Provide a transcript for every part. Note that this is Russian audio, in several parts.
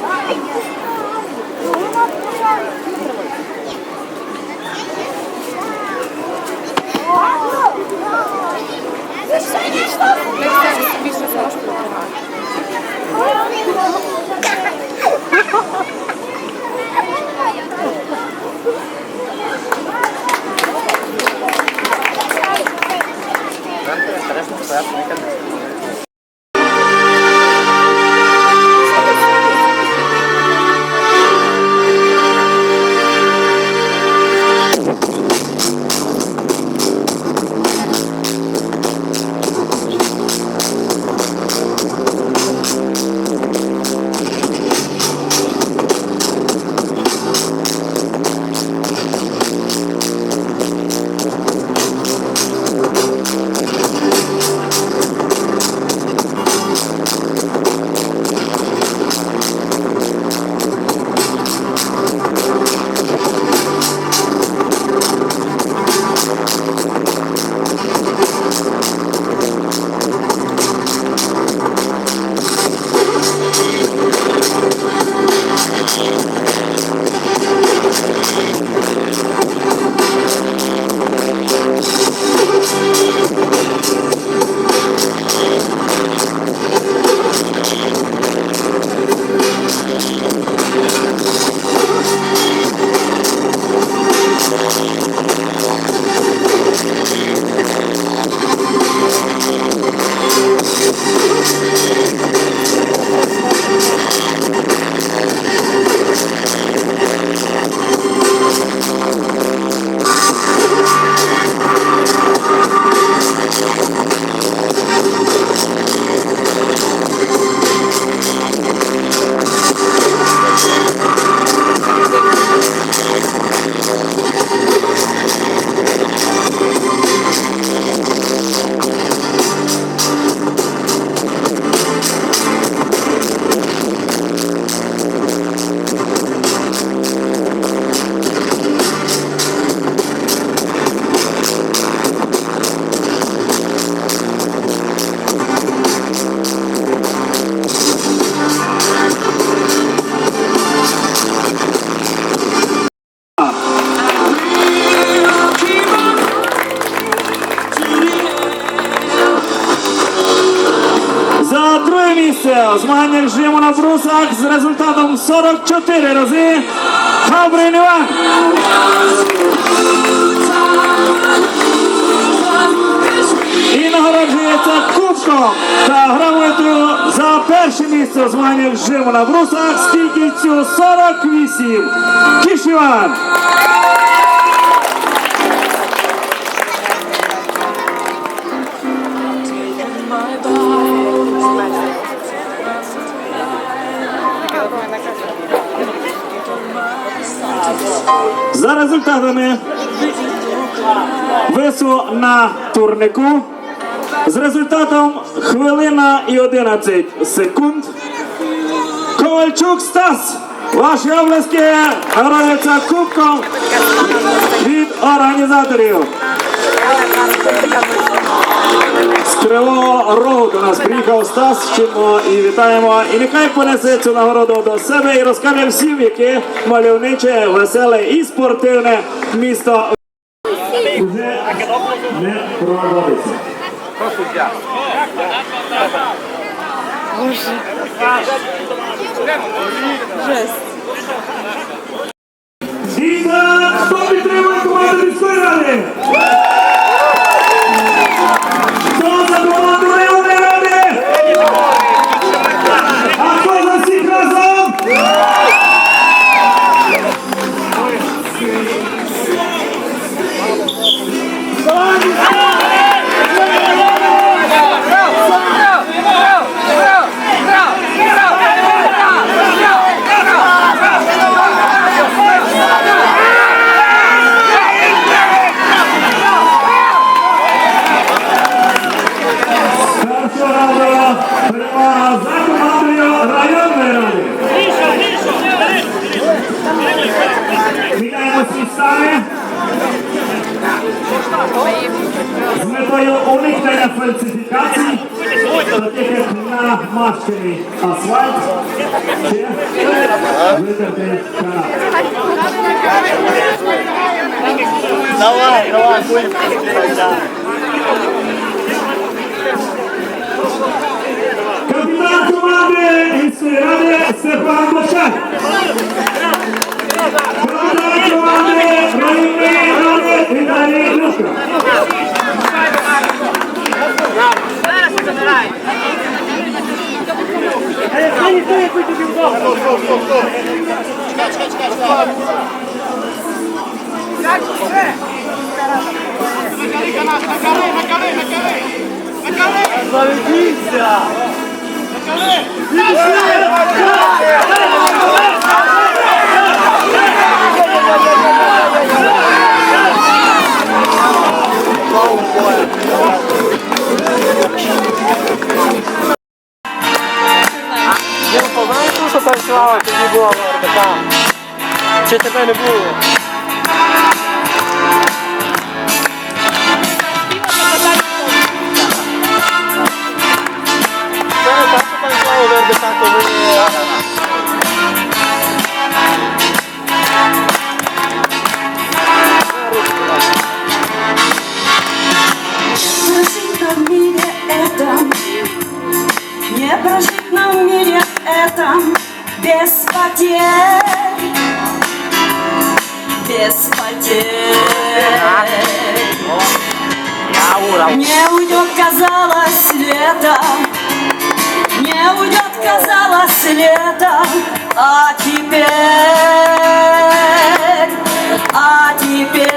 Olha. Жиму з результатом 44 рази Хабрин Іван. І нагороджується кубком та грамотою за перше місце у змаганнях жиму на брусах з кількістю 48. Кіш Іван. За результатами весу на турнику з результатом хвилина і 11 секунд. Ковальчук Стас. Ваші обласки народяться кубком від організаторів. Кривого Рогу до нас приїхав Стас, вчимо і вітаємо. І нехай понесе цю нагороду до себе і розкаже всім, яке мальовниче, веселе і спортивне місто вже не проводиться. І уникнення фальсифікацій, таких як намащений асфальт, Ще? Витерти канал. Давай, давай, будем. Да. Капітан команди міської ради Степан Бочак. Капітан команди районної ради Віталій Люшко. Заведися! Ділко, знаєш, ту, що танцювала, тоді була РДК? Чи тебе не було? Не так, що танцювала в РДК, коли... потерь, без потерь. Не уйдет, казалось, лето, не уйдет, казалось, лето, а теперь, а теперь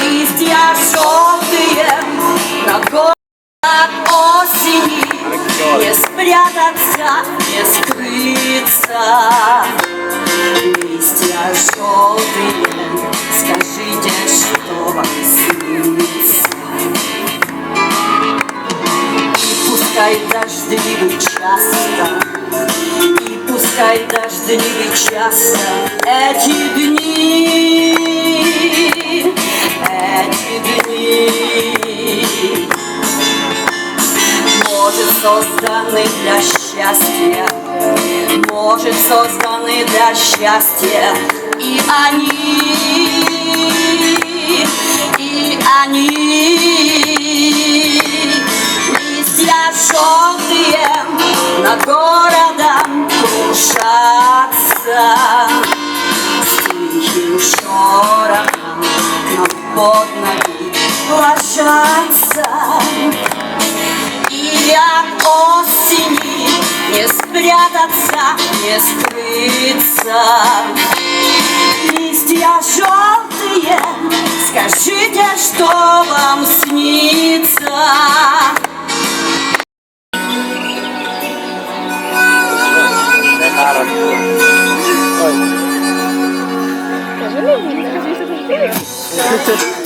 листья желтые на горах осени Не спрятаться, не скрыться. Листья желтые, скажите, что вам снится? Пускай дождливый часто. И пускай дождливый часто. Эти дни, созданы для счастья, может созданы для счастья, и они, и они. Листья желтые над городом кружатся С тихим шорохом под ноги ложатся От осени. Не спрятаться, не скрыться. Листья желтые, скажите, что вам снится? Сумно,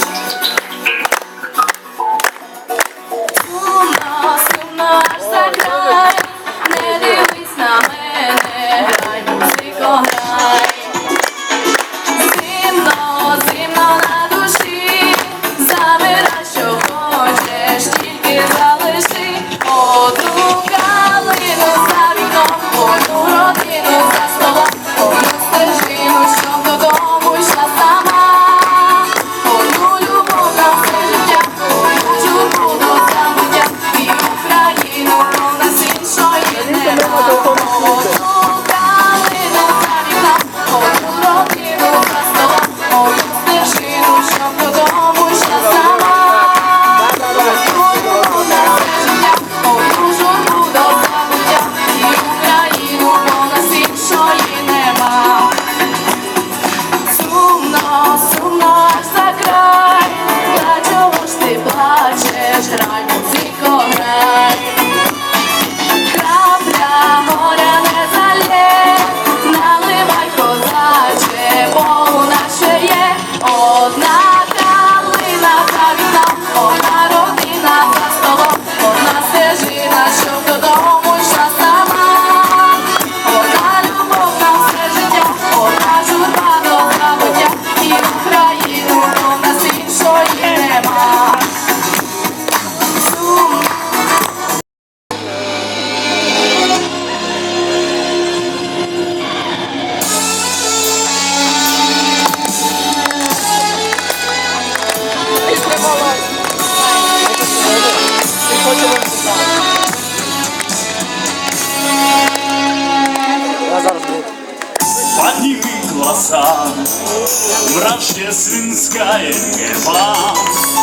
маленький вальс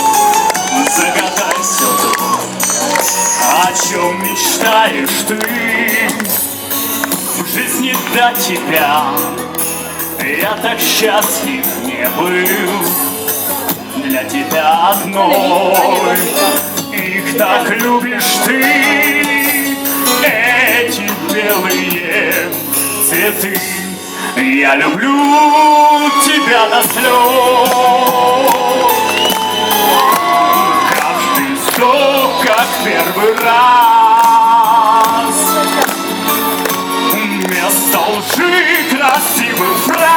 Загадай все то, о чем мечтаешь ты. В жизни до тебя я так счастлив не был. Для тебя одной Их так любишь ты. Эти белые цветы. Я люблю тебя до слез Каждый вздох, как первый раз. Вместо лжи красивых фраз.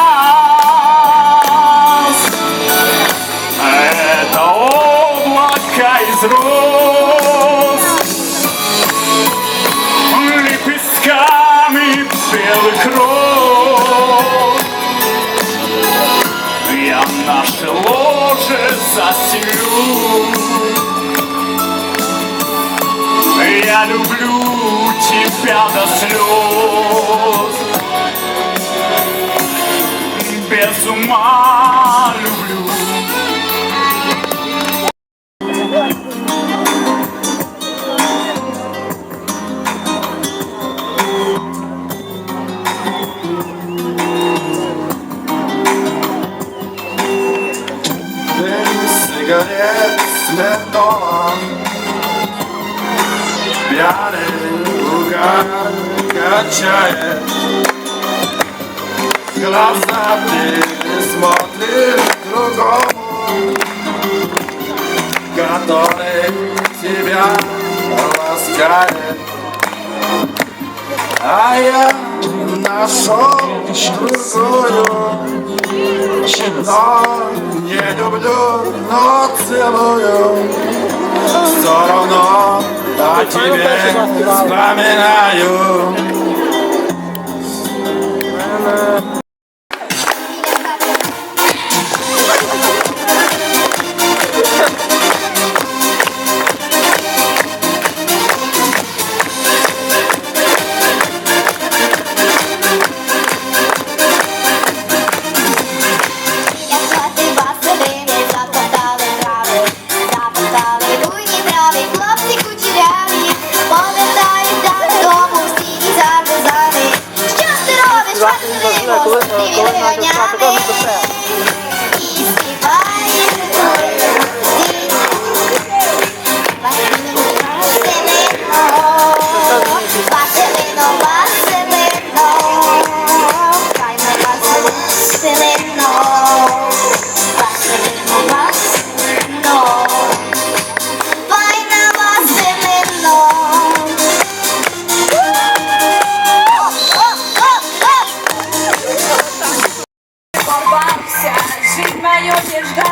Это облако из роз. Лепестками белых роз. засплю Я люблю тебя до слез. Без ума цветом Пьяный луга качает Глаза ты смотришь другому Который тебя ласкает. А я нашел другую Но Nie lubię nocy moją Storoną o Ciebie wspominają Gracias.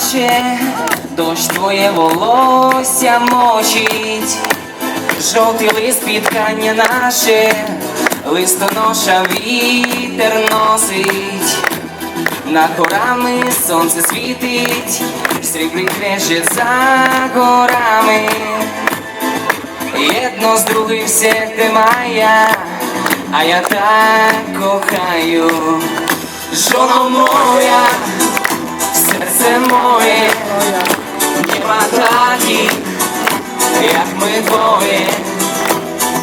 Плаче, дощ твоє волосся мочить, жовтий лист підкання наше, листоноша вітер носить, над горами сонце світить, срібрий крежет за горами, єдно з других все тримає, а я так кохаю. Жоно моя, серце моє, нема такі, як ми двоє,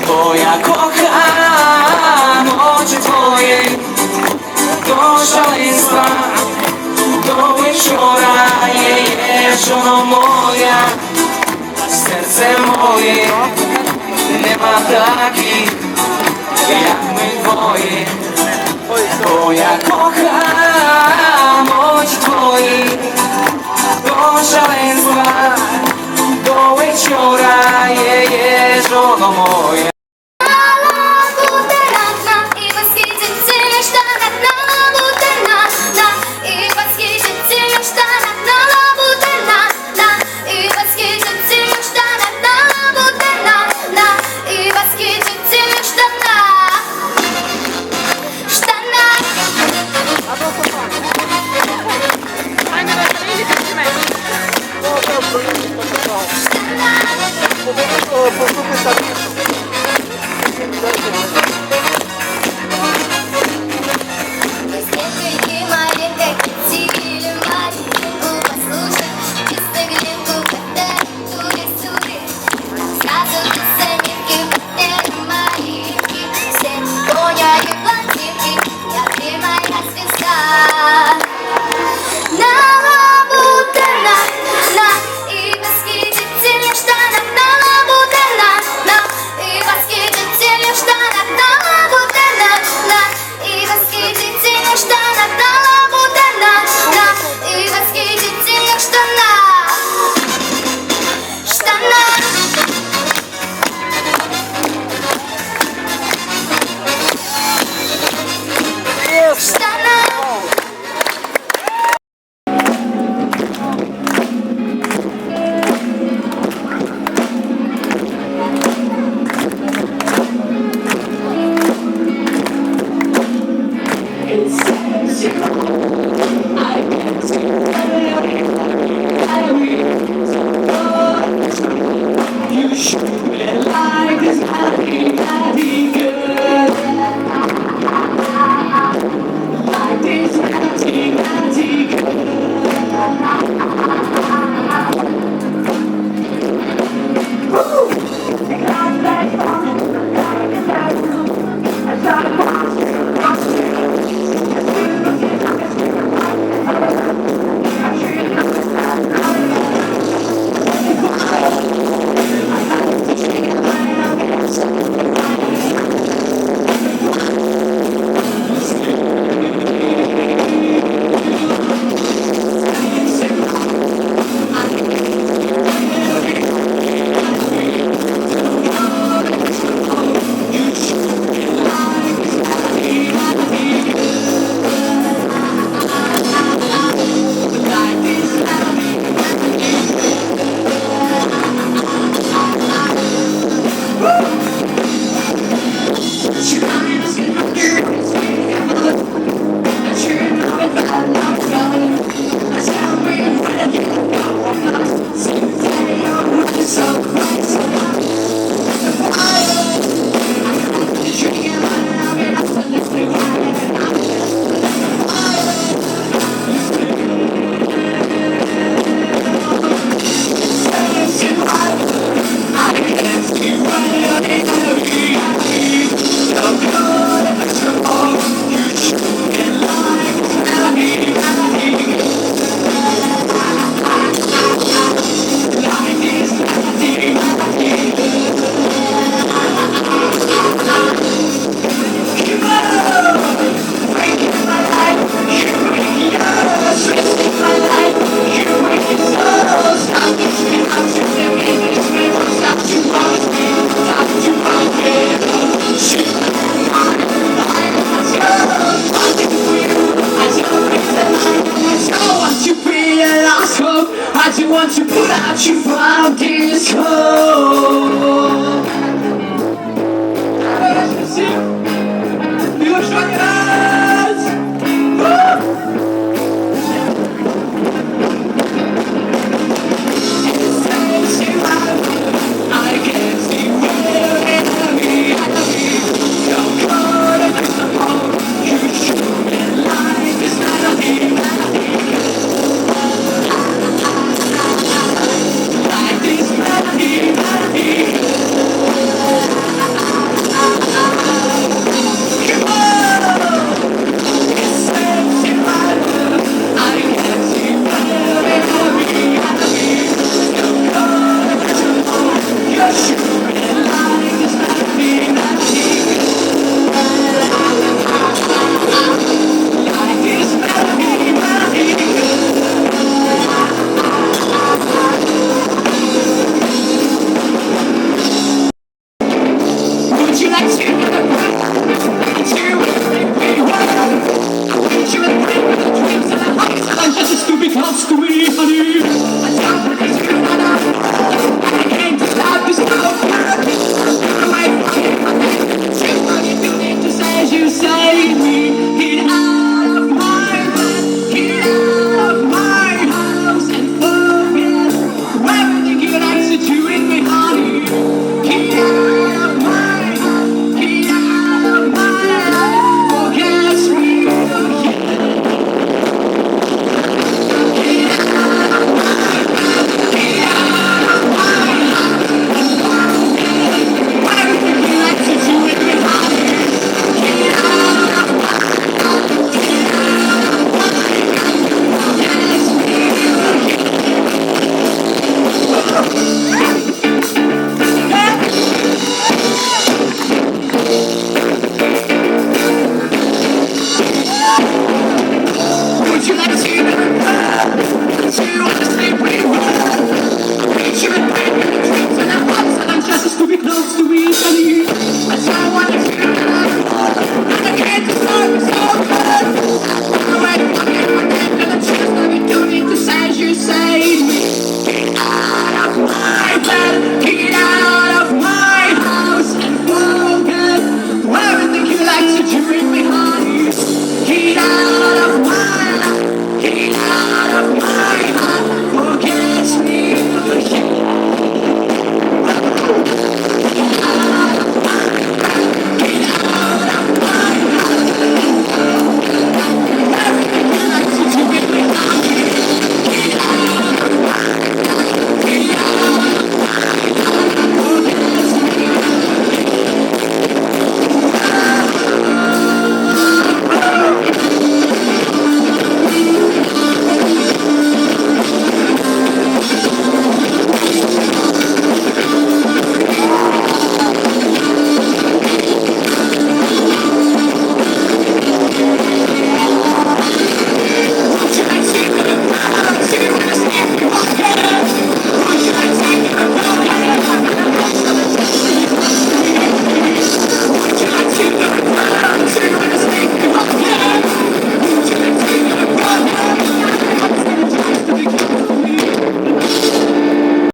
бо я кохам очі твої, до шаленства, до вечора є, є, жоно моя, серце моє, нема таких, як ми двоє. Бо я кохам очі твої до шаленства, до вечора є, є жоно моя. you save me? I?